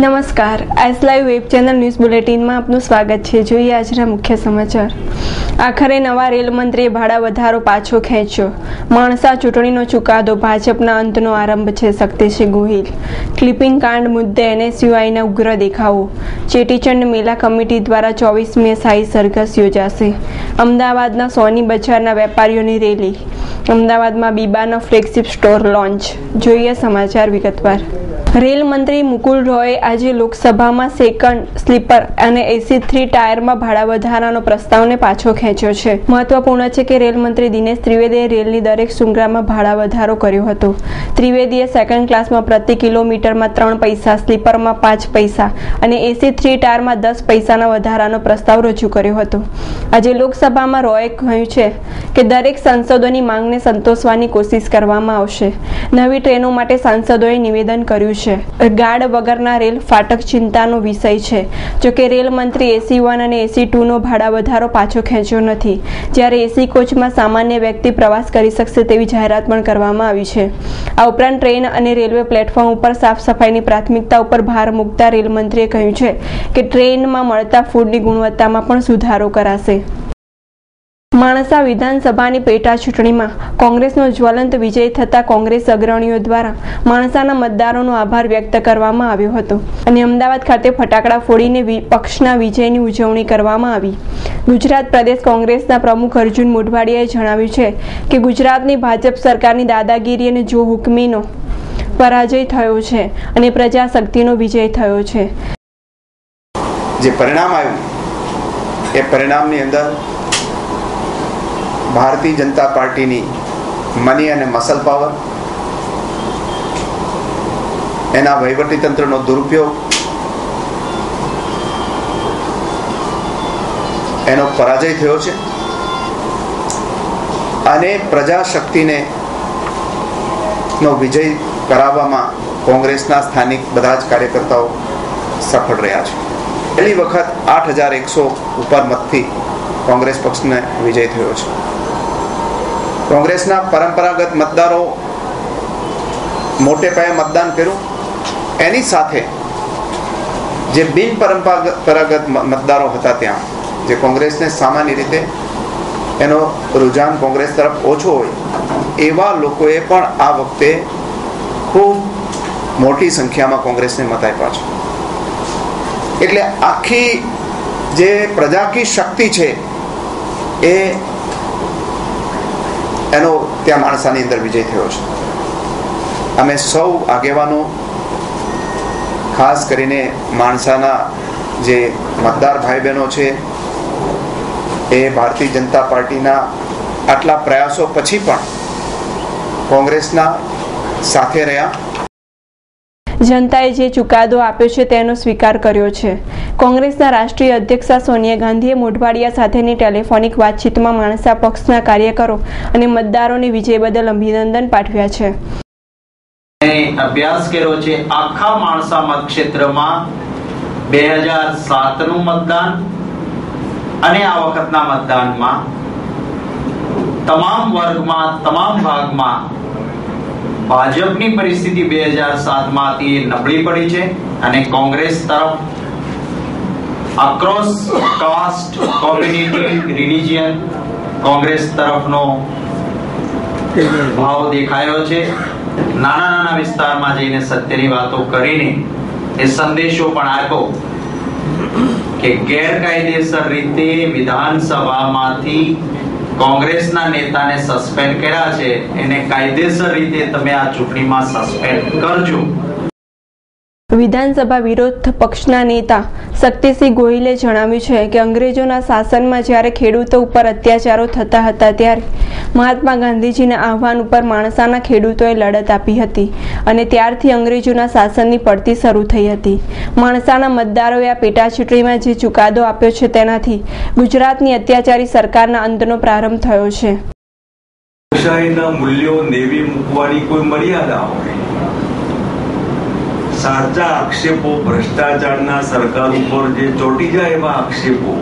નમસ્કાર. S live web channel news બુલેટિનમાં આપનું સ્વાગત છે. જોઈએ આજના મુખ્ય સમાચાર. આખરે નવા રેલ મંત્રીએ ભાડા વધારો પાછો ખેંચ્યો. માણસા ચૂંટણીનો ચુકાદો ભાજપના અંતનો આરંભ છે શક્તિસિંહ ગોહિલ. ક્લિપિંગ કાંડ મુદ્દે એનએસયુઆઈના ઉગ્ર દેખાવો. ચેટીચંડ મેલા કમિટી દ્વારા ચોવીસ મે સાઈ સરઘસ યોજાશે. અમદાવાદના સોની બજારના વેપારીઓની રેલી. અમદાવાદમાં બીબાનો ફ્લેગશિપ સ્ટોર લોન્ચ જોઈએ સમાચાર વિગતવાર. રેલ મંત્રી મુકુલ રોયે આજે લોકસભામાં સેકન્ડ સ્લીપર અને એસી થ્રી ટાયરમાં ભાડા વધારાનો પ્રસ્તાવને પાછો ખેંચ્યો છે. મહત્વપૂર્ણ છે કે રેલ મંત્રી દિનેશ ત્રિવેદીએ રેલની દરેક શૃંખલામાં ભાડા વધારો કર્યો હતો. ત્રિવેદીએ સેકન્ડ ક્લાસમાં પ્રતિ કિલોમીટરમાં ત્રણ પૈસા, સ્લીપરમાં પાંચ પૈસા અને એસી થ્રી ટાયરમાં દસ પૈસાના વધારાનો પ્રસ્તાવ રજૂ કર્યો હતો. આજે લોકસભામાં રોયે કહ્યું છે કે દરેક સાંસદોની માંગને સંતોષવાની કોશિશ કરવામાં આવશે. નવી ટ્રેનો માટે સાંસદોએ નિવેદન કર્યું છે ગાર્ડ વગરના રેલ ફાટક ચિંતાનો વિષય છે. જોકે રેલ મંત્રી એસી વન અને એસી ટુનો ભાડા વધારો પાછો ખેંચ્યો નથી. જ્યારે એસી કોચમાં સામાન્ય વ્યક્તિ પ્રવાસ કરી શકશે તેવી જાહેરાત પણ કરવામાં આવી છે. આ ઉપરાંત ટ્રેન અને રેલવે પ્લેટફોર્મ ઉપર સાફ સફાઈની પ્રાથમિકતા ઉપર ભાર મૂકતા રેલ મંત્રીએ કહ્યું છે કે ટ્રેનમાં મળતા ફૂડની ગુણવત્તામાં પણ સુધારો કરાશે. માણસા વિધાનસભાની પેટા ચૂંટણીમાં કોંગ્રેસનો જ્વલંત વિજય થતાં કોંગ્રેસ અગ્રણીઓ દ્વારા માણસાના મતદારોનો આભાર વ્યક્ત કરવામાં આવ્યો હતો. અને અમદાવાદ ખાતે ફટાકડા ફોડીને પક્ષના વિજયની ઉજવણી કરવામાં આવી. ગુજરાત પ્રદેશ કોંગ્રેસના પ્રમુખ અર્જુન મોઢવાડિયાએ જણાવ્યું છે કે ગુજરાતની ભાજપ સરકારની દાદાગીરી અને જો હુકમીનો પરાજય થયો છે અને પ્રજાશક્તિનો વિજય થયો છે. જે પરિણામ આવ્યું, એ પરિણામની અંદર ભારતીય જનતા પાર્ટીની મની અને મસલ પાવર એના વહીવટીતંત્રનો દુરુપયોગ, એનો પરાજય થયો છે. અને પ્રજાશક્તિને નો વિજય કરાવવામાં કોંગ્રેસના સ્થાનિક બધા જ કાર્યકર્તાઓ સફળ રહ્યા છે. પહેલી વખત આઠ હજાર એકસો ઉપર મતથી કોંગ્રેસ પક્ષને વિજય થયો છે. કોંગ્રેસના પરંપરાગત મતદારો મોટે પાયે મતદાન કર્યું. એની સાથે જે બિન પરંપરાગત મતદારો હતા ત્યાં, જે કોંગ્રેસને સામાન્ય રીતે એનો રુઝાન કોંગ્રેસ તરફ ઓછો હોય, એવા લોકોએ પણ આ વખતે ખૂબ મોટી સંખ્યામાં કોંગ્રેસને મત આપ્યા છે. એટલે આખી જે પ્રજાકી શક્તિ છે, એ એનો ત્યાં માણસાની અંદર વિજય થયો છે. અમે સૌ આગેવાનો, ખાસ કરીને માણસાના જે મતદાર ભાઈ બહેનો છે, એ ભારતીય જનતા પાર્ટીના આટલા પ્રયાસો પછી પણ કોંગ્રેસના સાથે રહ્યા. જનતાએ જે ચુકાદો આપ્યો છે તેનો સ્વીકાર કર્યો છે. કોંગ્રેસના રાષ્ટ્રીય અધ્યક્ષા સોનિયા ગાંધીએ મોઢવાડિયા સાથેની ટેલિફોનિક વાતચીતમાં માણસા પક્ષના કાર્યકરો અને મતદારોને વિજય બદલ અભિનંદન પાઠવ્યા છે. અભ્યાસ કર્યો છે આખા માણસા મતક્ષેત્રમાં બે હજાર સાતનું મતદાન અને આ વખતના મતદાનમાં તમામ વર્ગમાં, તમામ ભાગમાં ભાજપની પરિસ્થિતિ બે હજાર સાતમાંથી નબળી પડી છે અને કોંગ્રેસ તરફ across caste community religion Congress તરફનો ભાવ દેખાયો છે. નાના નાના વિસ્તારમાં જઈને સત્યની વાતો કરીને એ સંદેશો પણ આપ્યો કે ગેરકાયદેસર રીતે વિધાનસભામાંથી કોંગ્રેસના નેતાને સસ્પેન્ડ કર્યા છે. એને કાયદેસર રીતે તમે આ ચૂંટણીમાં સસ્પેન્ડ કરજો. વિધાનસભા વિરોધ પક્ષના નેતા શક્તિસિંહ ગોહિલે જણાવ્યું છે કે અંગ્રેજોના શાસનમાં જ્યારે ખેડૂતો ઉપર અત્યાચારો થતા હતા ત્યારે મહાત્મા ગાંધીજીના આહવાન ઉપર માણસાના ખેડૂતોએ લડત આપી હતી અને ત્યારથી અંગ્રેજોના શાસનની પડતી શરૂ થઈ હતી. માણસાના મતદારોએ આ પેટાચૂંટણીમાં જે ચુકાદો આપ્યો છે તેનાથી ગુજરાતની અત્યાચારી સરકારના અંતનો પ્રારંભ થયો છે. મૂલ્યો નેવી મૂકવાની કોઈ મર્યાદા હોય સાચા આક્ષેપો ભ્રષ્ટાચારના સરકાર ઉપર જે ચોટી જાય એવા આક્ષેપો,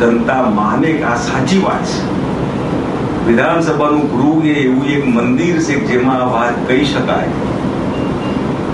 જનતા માને આ સાચી વાત છે. વિધાનસભાનું ગૃહ એ એવું એક મંદિર છે જેમાં આ વાત કહી શકાય.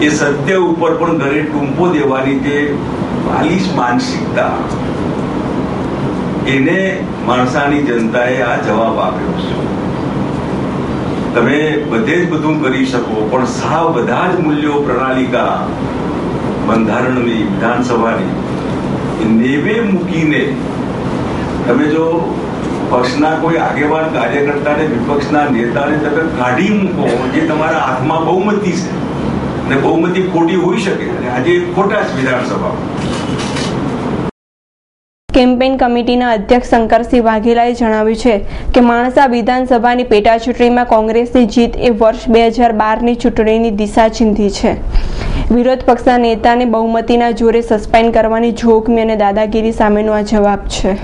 એ સત્ય ઉપર પણ ઘરે ટૂંપો દેવાની જે બાલિશ માનસિકતા, એને માણસાની જનતાએ આ જવાબ આપ્યો છે. તમે બધે જ બધું કરી શકો, પણ સાવ બધા જ મૂલ્યો પ્રણાલિકા બંધારણની વિધાનસભાની નેવે મૂકીને તમે જો પક્ષના કોઈ આગેવાન કાર્યકર્તાને, વિપક્ષના નેતાને તમે કાઢી મૂકો, જે તમારા હાથમાં બહુમતી છે, અને બહુમતી ખોટી હોઈ શકે, અને આજે ખોટા જ વિધાનસભા. કેમ્પેઇન કમિટીના અધ્યક્ષ શંકરસિંહ વાઘેલાએ જણાવ્યું છે કે માણસા વિધાનસભાની પેટા ચૂંટણીમાં કોંગ્રેસની જીત એ વર્ષ બે હજાર બારની ચૂંટણીની દિશા ચિંધી છે. વિરોધ પક્ષના નેતાને બહુમતીના જોરે સસ્પેન્ડ કરવાની જોખમી અને દાદાગીરી સામેનો આ જવાબ છે.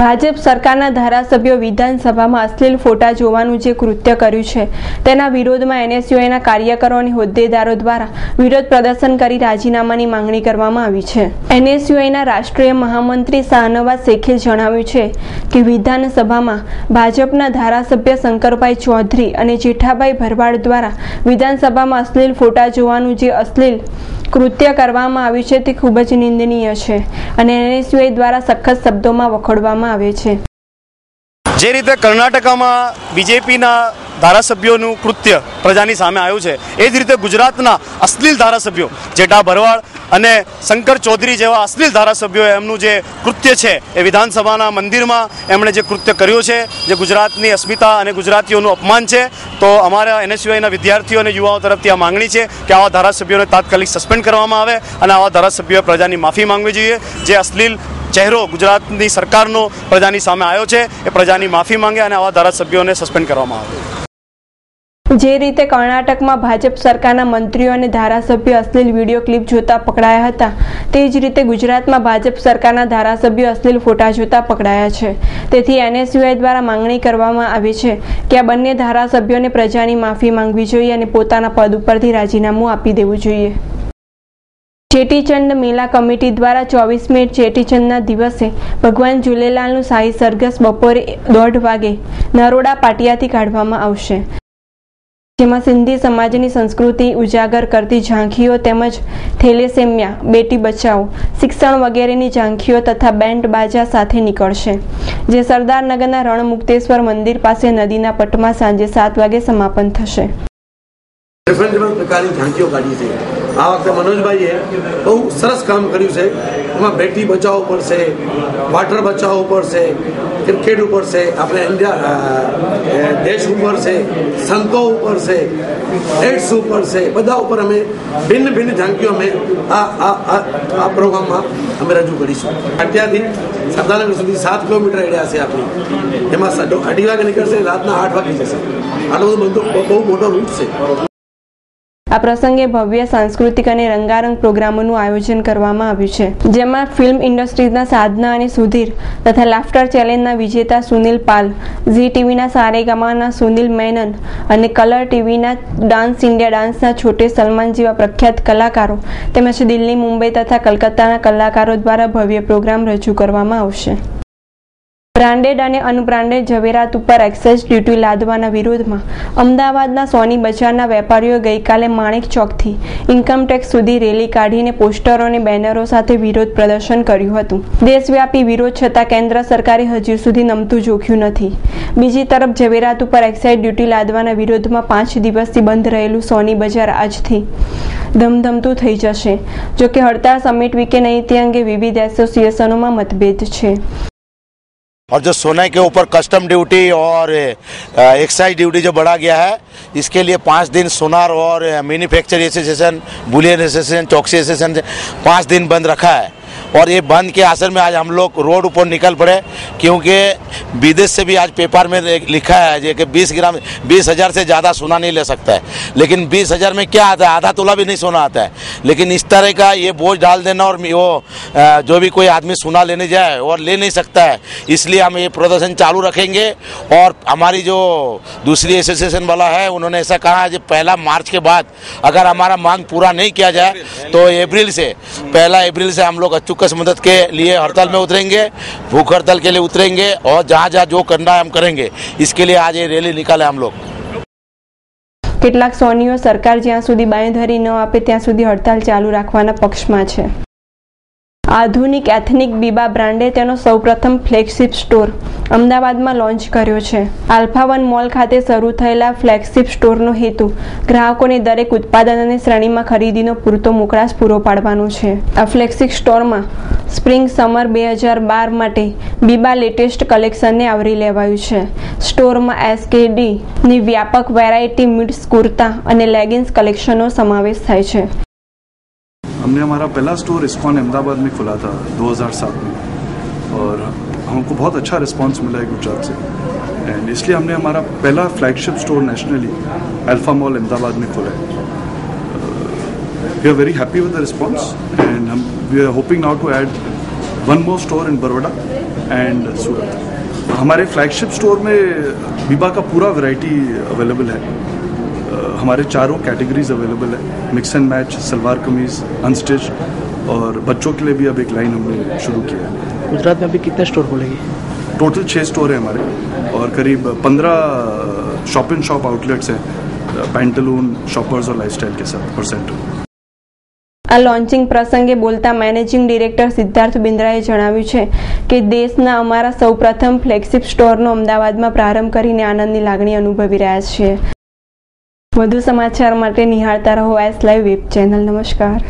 ભાજપ સરકારના ધારાસભ્યો વિધાનસભામાં અશ્લીલ ફોટા જોવાનું જે કૃત્ય કર્યું છે, તેના વિરોધમાં એનએસયુઆઈના કાર્યકરો અને હોદ્દેદારો દ્વારા વિરોધ પ્રદર્શન કરી રાજીનામાની માંગણી કરવામાં આવી છે. એનએસયુઆઈના રાષ્ટ્રીય મહામંત્રી શાહનવાઝ શેખે જણાવ્યું છે કે વિધાનસભામાં ભાજપના ધારાસભ્ય શંકરભાઈ ચૌધરી અને જેઠાભાઈ ભરવાડ દ્વારા વિધાનસભામાં અશ્લીલ ફોટા જોવાનું જે અશ્લીલ કૃત્ય કરવામાં આવ્યું છે તે ખૂબ જ નિંદનીય છે અને એનએસયુઆઈ દ્વારા સખત શબ્દોમાં વખોડવામાં આવે છે. જે રીતે કર્ણાટકમાં બીજેપીના ધારાસભ્યોનું કૃત્ય પ્રજાની સામે આવ્યું છે. એ જ રીતે ગુજરાતના અશ્લીલ ધારાસભ્યો જેટા ભરવાડ અને શંકર ચૌધરી જેવા અશ્લીલ ધારાસભ્યો એમનું જે કૃત્ય છે એ વિધાનસભાના મંદિરમાં એમણે જે કૃત્ય કર્યું છે, જે ગુજરાતની અસ્મિતા અને ગુજરાતીઓનું અપમાન છે, તો અમારા એનએસયુઆઈના વિદ્યાર્થીઓ અને યુવાઓ તરફથી આ માંગણી છે કે આવા ધારાસભ્યોને તાત્કાલિક સસ્પેન્ડ કરવામાં આવે અને આવા ધારાસભ્યોએ પ્રજાની માફી માંગવી જોઈએ. જે અશ્લીલ ચહેરો ગુજરાતની સરકારનો પ્રજાની સામે આવ્યો છે, એ પ્રજાની માફી માંગે અને આવા ધારાસભ્યોને સસ્પેન્ડ કરવામાં આવે. જે રીતે કર્ણાટકમાં ભાજપ સરકારના મંત્રીઓ અને ધારાસભ્યો અશ્લીલ વીડિયો ક્લિપ જોતા પકડાયા હતા, તે જ રીતે ગુજરાતમાં ભાજપ સરકારના ધારાસભ્યો અશ્લીલ ફોટા જોતા પકડાયા છે. તેથી એનએસયુઆઈ દ્વારા માંગણી કરવામાં આવી છે કે આ બંને ધારાસભ્યોને પ્રજાની માફી માંગવી જોઈએ અને પોતાના પદ ઉપરથી રાજીનામું આપી દેવું જોઈએ. ચેટીચંડ મેલા કમિટી દ્વારા ચોવીસ મે ચેટીચંદના દિવસે ભગવાન ઝૂલેલાલનું શાહી સરઘસ બપોરે દોઢ વાગે નરોડા પાટિયાથી કાઢવામાં આવશે. જેમાં સિંધી સમાજની સંસ્કૃતિ ઉજાગર કરતી ઝાંખીઓ તેમજ થેલેસેમિયા, બેટી બચાવો શિક્ષણ વગેરેની ઝાંખીઓ તથા બેન્ડ બાજા સાથે નીકળશે. જે સરદારનગરના રણમુક્તેશ્વર મંદિર પાસે નદીના પટમાં સાંજે સાત વાગે સમાપન થશે. ઝાંકીઓ કાઢી છે. આ વખતે મનોજભાઈએ બહુ સરસ કામ કર્યું છે. એમાં બેટી બચાવો પડશે વાટર બચાવો પડશે ક્રિકેટ ઉપર છે, આપણે ઇન્ડિયા દેશ ઉપર છે સંતો ઉપર છે એડ્સ ઉપર છે, બધા ઉપર અમે ભિન્ન ભિન્ન ઝાંકીઓ અમે આ આ આ પ્રોગ્રામમાં અમે રજૂ કરીશું. અત્યારથી સરદારનગર સુધી સાત કિલોમીટર એડ્યા છે આપણી. એમાં અઢી વાગે નીકળશે, રાતના આઠ વાગે જશે. આટલો બધો બહુ મોટો રૂટ છે. આ પ્રસંગે ભવ્ય સાંસ્કૃતિક અને રંગારંગ પ્રોગ્રામોનું આયોજન કરવામાં આવ્યું છે. જેમાં ફિલ્મ ઇન્ડસ્ટ્રીઝના સાધના અને સુધીર તથા લાફ્ટર ચેલેન્જના વિજેતા સુનિલ પાલ, ઝી ટીવીના સારેગામાના સુનિલ મેનન અને કલર ટીવીના ડાન્સ ઇન્ડિયા ડાન્સના છોટે સલમાન જેવા પ્રખ્યાત કલાકારો તેમજ દિલ્હી, મુંબઈ તથા કલકત્તાના કલાકારો દ્વારા ભવ્ય પ્રોગ્રામ રજૂ કરવામાં આવશે. બ્રાન્ડેડ અને અનબ્રાન્ડેડ ઝવેરાત ઉપર એક્સાઇઝ ડ્યુટી લાદવાના વિરોધમાં અમદાવાદના સોની બજારના વેપારીઓ ગઈકાલે માણેક ચોકથી ઇન્કમટેક્સ સુધી રેલી કાઢીને પોસ્ટરો અને બેનરો સાથે વિરોધ પ્રદર્શન કર્યું હતું. દેશવ્યાપી વિરોધ છતાં કેન્દ્ર સરકારે હજુ સુધી નમતું જોખ્યું નથી. બીજી તરફ ઝવેરાત ઉપર એક્સાઇઝ ડ્યુટી લાદવાના વિરોધમાં પાંચ દિવસથી બંધ રહેલું સોની બજાર આજથી ધમધમતું થઈ જશે. જોકે હડતાળ સમેટવી કે નહીં તે અંગે વિવિધ એસોસિએશનોમાં મતભેદ છે. और जो सोने के ऊपर कस्टम ड्यूटी और एक्साइज ड्यूटी जो बढ़ा गया है, इसके लिए पाँच दिन सोनार और manufacture association bullion association Choksi association पाँच दिन बंद रखा है। और ये बंद के असर में आज हम लोग रोड ऊपर निकल पड़े, क्योंकि विदेश से भी आज पेपर में लिखा है कि बीस ग्राम, बीस हज़ार से ज़्यादा सोना नहीं ले सकता है। लेकिन बीस हज़ार में क्या आता है? आधा तोला भी नहीं सोना आता है। लेकिन इस तरह का ये बोझ डाल देना और वो जो भी कोई आदमी सोना लेने जाए और ले नहीं सकता है, इसलिए हम ये प्रदर्शन चालू रखेंगे। और हमारी जो दूसरी एसोसिएशन वाला है, उन्होंने ऐसा कहा कि पहला मार्च के बाद अगर हमारा मांग पूरा नहीं किया जाए तो अप्रैल से, पहला अप्रैल से हम लोग अचुकस मदद के लिए हड़ताल में उतरेंगे भूख हड़ताल के लिए उतरेंगे और जहाँ जहाँ जो करना है हम करेंगे इसके लिए आज ये रैली निकाले हम लोग કેટલાક સોનીઓ સરકાર જ્યાં સુધી બાંયધરી ન આપે ત્યાં સુધી હડતાલ ચાલુ રાખવાના પક્ષમાં છે આધુનિક એથનિક બીબા બ્રાન્ડે તેનો સૌપ્રથમ ફ્લેગશિપ સ્ટોર અમદાવાદમાં લોન્ચ કર્યો છે. આલ્ફા વન મોલ ખાતે શરૂ થયેલા ફ્લેગશિપ સ્ટોરનો હેતુ ગ્રાહકોને દરેક ઉત્પાદન અને શ્રેણીમાં ખરીદીનો પૂરતો મોકળાશ પૂરો પાડવાનો છે. આ ફ્લેગશિપ સ્ટોરમાં સ્પ્રિંગ સમર બે હજાર બાર માટે બીબા લેટેસ્ટ કલેક્શનને આવરી લેવાયું છે. સ્ટોરમાં એસકેડીની વ્યાપક વેરાયટી મિડ્સ કુર્તા અને લેગિન્સ કલેક્શનનો સમાવેશ થાય છે. हमने हमारा पहला स्टोर इस्कॉन अहमदाबाद में खुला था 2007 में। और हमको बहुत अच्छा रिस्पांस मिला है गुजरात से। एंड इसलिए हमने हमारा पहला flagship store nationally alpha mall Ahmedabad में खोला है। We are very happy with the response and हम we are hoping now to add one more store in Baroda and Surat हमारे फ्लैगशिप स्टोर में बीबा का पूरा वैरायटी अवेलेबल है। हमारे चारों कैटेगरीज अवेलेबल है mix and match salwar kameez unstitch और बच्चों के लिए भी अब एक लाइन हमने शुरू किया है गुजरात में अभी कितने स्टोर खोलेंगे टोटल छः स्टोर हैं हमारे और करीब पंद्रह शॉप इन शॉप आउटलेट्स हैं पैंटलून शॉपर्स और लाइफस्टाइल के साथ और सेंटर આ લોન્ચિંગ પ્રસંગે બોલતા મેનેજિંગ ડિરેક્ટર સિદ્ધાર્થ બિન્દ્રાએ જણાવ્યું છે કે દેશના અમારા સૌપ્રથમ ફ્લેગશિપ સ્ટોરનો અમદાવાદમાં પ્રારંભ કરીને આનંદની લાગણી અનુભવી રહ્યા છીએ વધુ સમાચાર માટે નિહાળતા રહો એસ લાઈવ વેબ ચેનલ. નમસ્કાર.